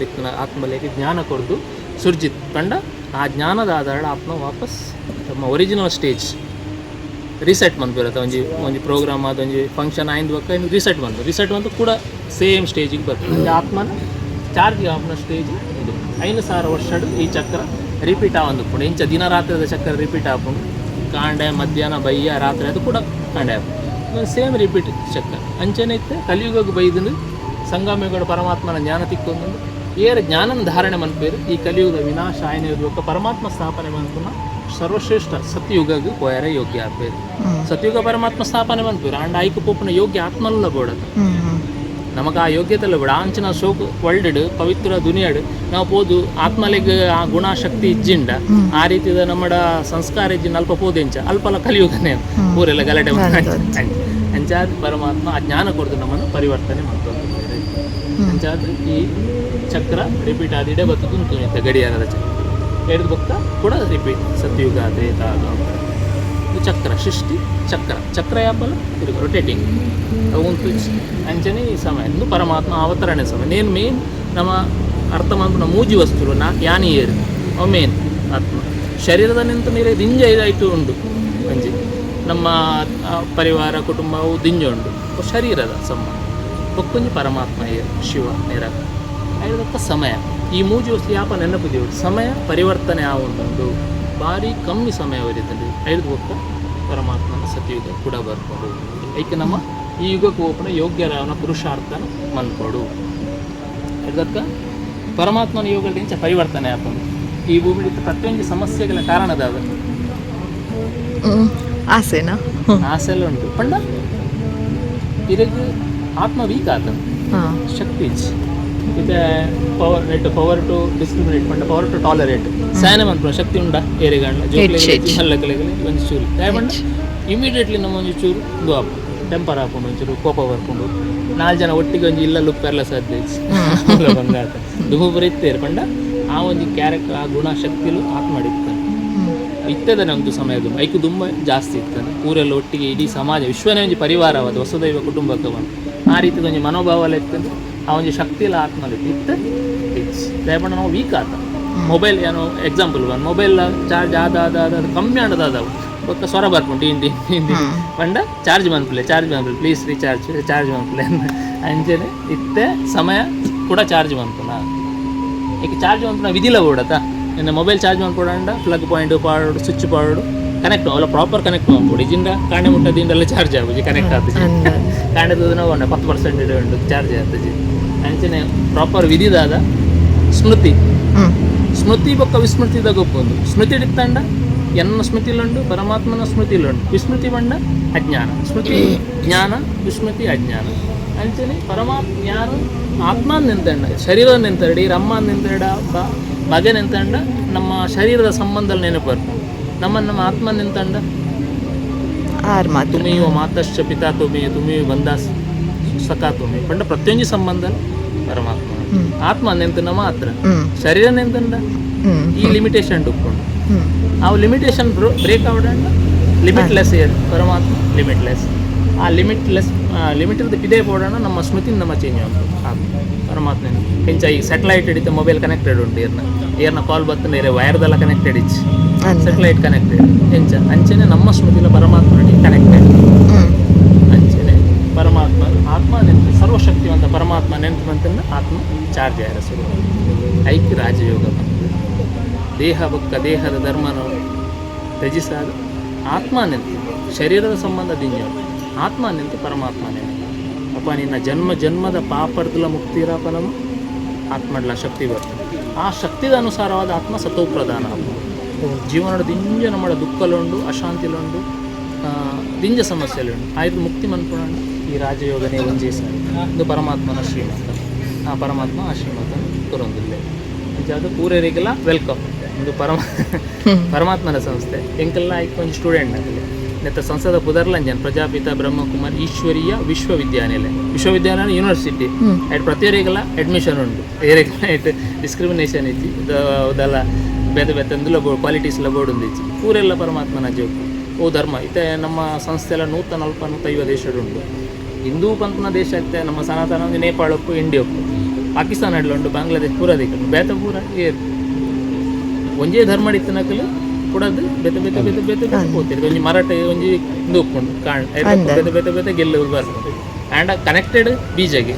ಆತ್ಮಲೇಖಿ ಜ್ಞಾನ ಕೊಡ್ದು ಸುರ್ಜಿತ್ ಪಂಡ ಆ ಜ್ಞಾನದ ಆಧಾರ ಆತ್ಮ ವಾಪಸ್ ತಮ್ಮ ಒರಿಜಿನಲ್ ಸ್ಟೇಜ್ ರಿಸೆಟ್ ಬಂದ್ಬಿರುತ್ತೆ ಒಂಜಿ ಒಂಜಿ ಪ್ರೋಗ್ರಾಮ್ ಒಂಜಿ ಫಂಕ್ಷನ್ ಆಯ್ದು ಬಕ್ಕ ಇನ್ನು ರಿಸೆಟ್ ಬಂದು. ರಿಸೆಟ್ ಬಂದು ಕೂಡ ಸೇಮ್ ಸ್ಟೇಜಿಗೆ ಬರ್ತದೆ ಆತ್ಮನ ಚಾರ್ಜ್ ಆಪ್ನ ಸ್ಟೇಜ್ ಇದು. ಐನು ಸಾವಿರ ವರ್ಷ ಈ ಚಕ್ರ ರಿಪೀಟ್ ಆವಂದು ಕೂಡ. ಇಂಚ ದಿನ ರಾತ್ರಿದ ಚಕ್ರ ರಿಪೀಟ್ ಆಪುಂಡು. ಕಾಂಡೆ, ಮಧ್ಯಾಹ್ನ ಬಯ್ಯ ರಾತ್ರಿ ಅದು ಕೂಡ ಕಾಂಡೆ ಆಪು ಸೇಮ್ ರಿಪೀಟ್ ಚಕ್ರ. ಅಂಚನೆ ಇತ್ತೆ ಕಲಿಯುಗಕ್ಕೆ ಬೈದಿಂದು ಸಂಗಮಿಗಳು ಪರಮಾತ್ಮನ ಜ್ಞಾನ ತಿಕ್ಕೊಂದು ಏರ ಜ್ಞಾನನ ಧಾರಣೆ ಮನಪೇರು ಈ ಕಲಿಯುಗದ ವಿನಾಶ ಆಯ್ನ ಇರ್ಬೇಕು ಪರಮಾತ್ಮ ಸ್ಥಾಪನೆ ಮನ್ಪುನ ಸರ್ವಶ್ರೇಷ್ಠ ಸತ್ಯುಗಕ್ಕೆ ಕೋಯರ ಯೋಗ್ಯ ಆಗ್ಬೇಕು. ಸತ್ಯುಗ ಪರಮಾತ್ಮ ಸ್ಥಾಪನೆ ಮನ್ಪೇರು ಅಂಡ್ ಆಯ್ಕೆ ಪೋಪನ ಯೋಗ್ಯ ಆತ್ಮಲ್ಲ ಬೋಡದ ನಮಗೆ ಆ ಯೋಗ್ಯತೆ ಇಲ್ಲ ಬಿಡ. ಅಂಚಿನ ಸೋಕು ಒಳ್ಳೆಡು ಪವಿತ್ರ ದುನಿಯಾಡು. ನಾವು ಪೋದು ಆತ್ಮಲೆಗ್ ಆ ಗುಣ ಶಕ್ತಿ ಇಜ್ಜಿಂಡ ಆ ರೀತಿದ ನಮ್ಮಡ ಸಂಸ್ಕಾರ ಇಜ್ಜಿನ ಅಲ್ಪ ಪೋದೆಂಚ ಅಲ್ಪಲ ಕಲಿಯುಗನೇ ಊರೆಲ್ಲ ಗಲಾಟೆ ಅಂಚಾದ ಪರಮಾತ್ಮ ಆ ಜ್ಞಾನ ಕೊಡ್ದು ನಮ್ಮನ್ನು ಪರಿವರ್ತನೆ ಮಾಡ್ತಾರೆ ಅಂಚಾದ ಈ ಚಕ್ರ ರಿಪೀಟ್ ಆದಿಡೆ ಬರ್ತದೆ ಉಂಟು ಗಡಿಯಾರದ ಚಕ್ರ. ಎರಡು ಭಕ್ತ ಕೂಡ ರಿಪೀಟ್ ಸತ್ಯುಗ ತ್ರೇತ ಇದು ಚಕ್ರ, ಸೃಷ್ಟಿ, ಚಕ್ರ. ಚಕ್ರ ಯಾಪಲ್ಲ ತಿರುಗು ರೊಟೇಟಿಂಗ್ ಅವಂತು ಅಂಚನೆ ಈ ಸಮಯ ಇಂದು ಪರಮಾತ್ಮ ಅವತರಣೆ ಸಮಯ. ನೇನು ಮೇನ್ ನಮ್ಮ ಅರ್ಥ ಮಾಡ್ಕೊಂಡು ಮೂಜಿ ವಸ್ತುಲು ನಾ ಯಾನಿ ಏರು. ಅವ ಮೇನ್ ಆತ್ಮ. ಶರೀರದ ನಿಂತ ನೀರೇ ದಿಂಜ ಇದಾಯಿತು ಉಂಡು ಅಂಜಿ ನಮ್ಮ ಪರಿವಾರ, ಕುಟುಂಬವು ದಿಂಜ ಉಂಡು. ಶರೀರದ ಸಂಬಂಧ. ಒಕ್ಕೊಂಜಿ ಪರಮಾತ್ಮ ಏರು ಶಿವ, ನೇರ. ಐದಕ್ಕ ಸಮಯ. ಈ ಮೂಜಿ ವಸ್ತು ಯಾಪ ನೆನಪಿದೆವು ಸಮಯ ಪರಿವರ್ತನೆ ಆಗುವಂಥದ್ದು ಭಾರಿ ಕಮ್ಮಿ ಸಮಯ ಒರಿತದೆ ಐದು ಒಕ್ಕ ಪರಮಾತ್ಮನ ಸತಿಯುಗ ಕೂಡ ಬರ್ಕೊಡು ಐಕೆ ನಮ್ಮ ಈ ಯುಗಕ್ಕೆ ಓಪನ ಯೋಗ್ಯರಾವನ ಪುರುಷಾರ್ಥನ ಮನ್ಕೊಡು ಇದಕ್ಕೆ ಪರಮಾತ್ಮನ ಹೆಂಚ ಪರಿವರ್ತನೆ ಆಗ್ತದೆ ಈ ಭೂಮಿ ಪ್ರತಿಯೊಂದು ಸಮಸ್ಯೆಗಳ ಕಾರಣ ಅದಾವ ಆಸೆನಾ? ಆಸೆಲ್ಲ ಉಂಟು. ಪಂಡ ಇದಕ್ಕೆ ಆತ್ಮ ವೀಕ್ ಆತ ಶಕ್ತಿ ಮತ್ತೆ power net power to discriminate ಪಂಡ ಪವರ್ ಟು ಟಾಲರೇಟ್ ಸಾಯನ ಮಂತ್ರ ಶಕ್ತಿ ಉಂಡ ಏರಿಗಂಡ ಜೋಕ್ಲೆಗಳಿಗೆ ಒಂದು ಚೂರು. ದಯಪಂಡ ಇಮಿಡಿಯೇಟ್ಲಿ ನಮ್ಮ ಒಂದು ಚೂರು ಇದು ಆಪು ಟೆಂಪರ್ ಹಾಕೊಂಡು ಒಂಚೂರು ಕೋಪ ಬರ್ಕೊಂಡು. ನಾಲ್ಕು ಜನ ಒಟ್ಟಿಗೆ ಒಂದು ಇಲ್ಲ ಲುಪ್ಪೆಲ್ಲ ಸಾಧ್ಯ ಬಂಗಾತ. ದುಹು ಬರೀತೇರು ಪಂಡ ಆ ಒಂದು ಕ್ಯಾರೆಕ್ಟರ್ ಆ ಗುಣ ಶಕ್ತಿಲು ಆತ್ಮ ಮಾಡಿರ್ತಾನೆ ಇತ್ತದ ನಮ್ಮದು ಸಮಯದ ಐಕು ತುಂಬ ಜಾಸ್ತಿ ಇರ್ತಾನೆ ಊರೆಲ್ಲ ಒಟ್ಟಿಗೆ ಇಡೀ ಸಮಾಜ ವಿಶ್ವನೇ ಒಂದು ಪರಿವಾರವಾದ ವಸುದೈವ ಕುಟುಂಬಕ್ಕೆ ಬಂದು ಆ ರೀತಿದ ಒಂದು ಮನೋಭಾವ ಇತ್ತಂದ್ರೆ ಆ ಒಂದು ಶಕ್ತಿ ಎಲ್ಲ ಆತ್ಮಲ್ಲಿ ಇತ್ತು. ದಯಪಂಡ ನಾವು ವೀಕ್ ಆತ ಮೊಬೈಲ್ ಏನೋ ಎಕ್ಸಾಂಪಲ್ ಒಂದು ಮೊಬೈಲ್ ಚಾರ್ಜ್ ಆದ ಆದ ಕಮ್ಮಿ ಆಡದಾದವು ಒಕ್ಕ ಸ್ವರ ಬರ್ಕೊಂಡು ಇಂಡಿ ಇಂಡಿ ಪಂಡ ಚಾರ್ಜ್ ಬಂದ್ಬಿಡ್ಲೆ ಚಾರ್ಜ್ ಬಂದ್ಬಿಡ್ಲೆ ಪ್ಲೀಸ್ ರೀಚಾರ್ಜ್ ಚಾರ್ಜ್ ಬಂದ್ಬಿಡ್ಲೆ ಅಂಚನೆ ಇತ್ತೆ ಸಮಯ ಕೂಡ ಚಾರ್ಜ್ ಬಂತು ನಾ. ಈಗ ಚಾರ್ಜ್ ಬಂತು ನಾವು ವಿಧಿಲ್ಲ ಓಡತ್ತ ನಿನ್ನ ಮೊಬೈಲ್ ಚಾರ್ಜ್ ಮಾಡ್ಕೊಡಂಡ ಪ್ಲಗ್ ಪಾಯಿಂಟ್ ಪಾಡು ಸ್ವಿಚ್ ಪಾಡು ಕನೆಕ್ಟ್ ಅವೆಲ್ಲ ಪ್ರಾಪರ್ ಕನೆಕ್ಟ್ ಮಾಡ್ಕೊಡು ಇಜಿಂದ ಕಾಂಡೆ ಮುಟ್ಟದಿಂದೆಲ್ಲ ಚಾರ್ಜ್ ಆಗುಜಿ ಕನೆಕ್ಟ್ ಆಗ್ತದೆ ಕಾಂಡೆ ನಾವು ಪತ್ತು ಪರ್ಸೆಂಟ್ ಇಡೋ ಚಾರ್ಜ್ ಆಗ್ತದೆ ಅಂಚನೆ ಪ್ರಾಪರ್ ವಿಧಿದಾದ ಸ್ಮೃತಿ. ಸ್ಮೃತಿ ಬೊಕ್ಕ ವಿಸ್ಮೃತಿ ಗೊಪ್ಪೊಂದು ಸ್ಮೃತಿ ಇಡ್ತಂಡ ಎನ್ನ ಸ್ಮೃತಿಲುಂಡು ಪರಮಾತ್ಮನ ಸ್ಮೃತಿಲುಂಡು ವಿಸ್ಮೃತಿ ಬಂಡ ಅಜ್ಞಾನ. ಸ್ಮೃತಿ ಜ್ಞಾನ ವಿಸ್ಮೃತಿ ಅಜ್ಞಾನ. ಅಂಚನೆ ಪರಮಾತ್ಮ ಜ್ಞಾನ ಆತ್ಮ ನಿಂತಂಡ ಶರೀರ ನಿಂತಡಿ ರಮ್ಮ ನಿಂತಡ ಬಗೆ ನಿಂತಂಡ ನಮ್ಮ ಶರೀರದ ಸಂಬಂಧ ನೆನಪು ಬರ್ಕೊಂಡು ನಮ್ಮ ನಮ್ಮ ಆತ್ಮ ನಿಂತಂಡ? ಆರ್ ಮಾ ತುಮಿಯುವ ಮಾತಶ್ಚ ಪಿತಾ ತುಮಿ ತುಮಿಯು ಬಂದ ಪರಮಾತ್ಮ. ಹ್ಮ್. ಆತ್ಮ ನಿಂತನ ಮಾತ್ರ. ಹ್ಮ್. ಶರೀರ ನೆಂತಂಡ ಈ ಲಿಮಿಟೇಷನ್ ಡುಕ್ಕೊಂಡು. ಆ ಲಿಮಿಟೇಷನ್ ಬ್ರೇಕ್ ಅವಡಂಡ ಲಿಮಿಟ್ಲೆಸ್ ಏರ್ ಪರಮಾತ್ಮ ಲಿಮಿಟ್ಲೆಸ್ ಆ ಲಿಮಿಟ್ಲೆಸ್ ಲಿಮಿಟೆಡ್ ಇದೇ ಬೋಡೋಣ ನಮ್ಮ ಸ್ಮೃತಿ ನಮ್ಮ ಚೇಂಜ್ ಆಗ್ತದೆ ಪರಮಾತ್ಮ ಹೆಂಚ ಈ ಸ್ಯಾಟಲೈಟ್ ಹಿಡಿತ ಮೊಬೈಲ್ ಕನೆಕ್ಟೆಡ್ ಉಂಟು ಏರ್ನ. ಏರ್ನ ಕಾಲ್ ಬರ್ತಂದ್ರೆ ಏರೆ ವೈರ್ದೆಲ್ಲ ಕನೆಕ್ಟೆಡ್ ಇಚ್ ಸ್ಯಾಟಲೈಟ್ ಕನೆಕ್ಟೆಡ್ ಹೆಂಚ ಅಂಚೆನೆ ನಮ್ಮ ಸ್ಮೃತಿನ ಪರಮಾತ್ಮ ಕನೆಕ್ಟೆಡ್ ಪರಮಾತ್ಮ ಆತ್ಮ ನೆನಪು, ಸರ್ವಶಕ್ತಿವಂತ ಪರಮಾತ್ಮ ನೆನಪು ಬಂತಂದ್ರೆ ಆತ್ಮ ಚಾರ್ಜ್ ಆಯ್ತು ಶುರು ಐಕ್ಯ ರಾಜಯೋಗ ದೇಹ ಬೊಕ್ಕ ದೇಹದ ಧರ್ಮನ ತ್ಯಜಿಸಾದ. ಆತ್ಮ ನೆನಪು, ಶರೀರದ ಸಂಬಂಧ ದಿಂಜ ಆತ್ಮ ನೆನಪು, ಪರಮಾತ್ಮ ನೆನಪು. ಅಪ್ಪ, ನಿನ್ನ ಜನ್ಮ, ಜನ್ಮದ ಪಾಪರ್ದುಲ ನಮ್ಮ ಆತ್ಮಡ್ಲ ಶಕ್ತಿ ಬರ್ತದೆ ಆ ಶಕ್ತಿದ ಅನುಸಾರವಾದ ಆತ್ಮ ಸತೋಪ್ರಧಾನ ಜೀವನದ ದಿಂಜ ನಮ್ಮ ದುಃಖಲುಂಡು, ಅಶಾಂತಿಲುಂಡು ದಿಂಜ ಉಂಟು. ಆಯ್ತು ಮುಕ್ತಿ ಮನ್ಕೊಂಡು ಈ ರಾಜಯೋಗನೇ ಒಂಜೇ ಸಾರಿ. ಇದು ಪರಮಾತ್ಮನ ಶ್ರೀಮಂತ. ಆ ಪರಮಾತ್ಮ ಆ ಶ್ರೀಮಂತ ಕೊರೊಂದಿಲ್ಲ ಅದು ಪೂರೇರಿಗೆಲ್ಲ ವೆಲ್ಕಮ್ ಇದು ಪರಮ ಪರಮಾತ್ಮನ ಸಂಸ್ಥೆ. ಎಂಕೆಲ್ಲ ಆಯ್ತು ಒಂದು ಸ್ಟೂಡೆಂಟ್ ಆಗಲಿ ನೆತ್ತ ಸಂಸದ ಪುದರ್ಲಂಜನ್ ಪ್ರಜಾಪಿತ ಬ್ರಹ್ಮಕುಮಾರ್ ಈಶ್ವರೀಯ ವಿಶ್ವವಿದ್ಯಾನಿಲಯ. ವಿಶ್ವವಿದ್ಯಾನಿಲಯ ಯೂನಿವರ್ಸಿಟಿ ಆಯ್ತು ಅಟ್ ಪ್ರತಿಯೊರಿಗೆಲ್ಲ ಅಡ್ಮಿಷನ್ ಉಂಟು. ಏರಿಗೆಲ್ಲ ಡಿಸ್ಕ್ರಿಮಿನೇಷನ್ ಇತ್ತು. ಅದೆಲ್ಲ ಬೇತೆ ಬೆತ್ತಂದು ಅಂದುಲ ಕ್ವಾಲಿಟೀಸ್ ಕ್ವಾಲಿಟೀಸ್ಲ ಬೋರ್ಡ್ ಒಂದು ಇಚ್ಚಿ ಪೂರೆಲ್ಲ ಪರಮಾತ್ಮನ ಜೋಗು ಓ ಧರ್ಮ. ಇತ್ತೆ ನಮ್ಮ ಸಂಸ್ಥೆ ಎಲ್ಲ ನೂತ ನಲ್ಪ ನೂತೈವ ದೇಶಡು ಉಂಟು ಹಿಂದೂ ಪಂಪನ ದೇಶ ಇತ್ತೆ ನಮ್ಮ ಸನಾತನ ಒಂದು ನೇಪಾಳಕ್ಕೂ ಇಂಡಿಯಕ್ಕೂ ಪಾಕಿಸ್ತಾನ ಉಂಟು ಬಾಂಗ್ಲಾದೇಶ್ ಪೂರ ದಿಕ್ಕ ಬೇತ ಪೂರ ಏರ್. ಒಂಜೇ ಧರ್ಮ ಇತ್ತನಕಲು ಕೊಡದು ಬೆತ ಬೆತ ಬೆತ ಬೆತ ಹೋಗ್ತಿರ್ ಒಂಜಿ ಮರಾಠ ಒಂಜಿ ಹಿಂದೂ ಒಪ್ಕೊಂಡು ಕಾಣ್ ಬೆತ ಬೆತ ಬೆತ ಗೆಲ್ಲ ಬರ್ಕೊಂಡು ಆ್ಯಂಡ್ ಕನೆಕ್ಟೆಡ್ ಬೀಜಗೆ.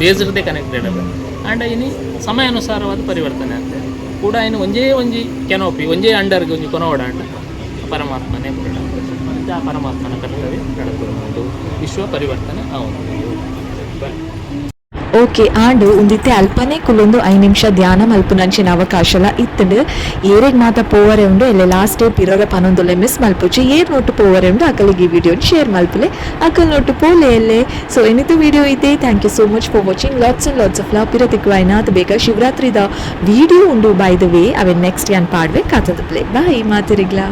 ಬೇಸ್ಡ್ದೇ ಕನೆಕ್ಟೆಡ್ ಅದ. ಆ್ಯಂಡ್ ಇನಿ ಸಮಯಾನುಸಾರವಾದ ಪರಿವರ್ತನೆ ಆಗ್ತದೆ. ಕೂಡ ಇನ್ನು ಒಂಜೇ ಒಂಜಿ ಕೆನೋಪಿ ಒಂಜೇ ಅಂಡರ್ಗೆ ಒಂಜಿ ಕೊನೋಡ ಅಂಡ ಪರಮಾತ್ಮನೇ ಮೂಲ ಮತ್ತು ಆ ಪರಮಾತ್ಮನ ಕರ್ತವ್ಯ ನಡೆದುಕೊಂಡು ವಿಶ್ವ ಪರಿವರ್ತನೆ ಅವನು ಓಕೆ, ಆಂಡು ಒಂದಿತ್ತೆ ಅಲ್ಪನೇ ಕುಲೊಂದು ಐದು ನಿಮಿಷ ಧ್ಯಾನ ಮಲ್ಪುನಂಚಿನ ಅವಕಾಶಲ ಇತ್ತಂಡು. ಏರೆಗ್ ಮಾತ ಪೋವರೆ ಉಂಡು, ಎಲ್ಲೆ ಲಾಸ್ಟ್ ಡೇ ಪಿರೋರ ಪನೊಂದುಲ್ಲೆ ಮಿಸ್ ಮಲ್ಪುಚ್ಚಿ ಏರ್ ನೋಟು ಪೋವರೆ ಉಂಡು, ಅಕಲಿಗೆ ಈ ವಿಡಿಯೋ ಶೇರ್ ಮಲ್ಪಲೆ. ಅಕಲ್ ನೋಟು ಪೋಲೆ ಎಲ್ಲೆ. ಸೊ ಎನಿತು ವಿಡಿಯೋ ಇದೆ thank you so much for watching lots and lots of ಲಾ ಪಿರತಿಕ್ವಾಯ್ನ ಅದು ಬೇಗ ಶಿವರಾತ್ರಿದ ವಿಡಿಯೋ ಉಂಡು ಬೈ ದ ವೇ ಅವೆ ನೆಕ್ಸ್ಟ್ ಯಾನ್ ಪಾಡ್ವೆ, ಕಾತದ ಪ್ಲೇ ಬಾಯ್ ಮಾತಿರಿಗ್ಲಾ.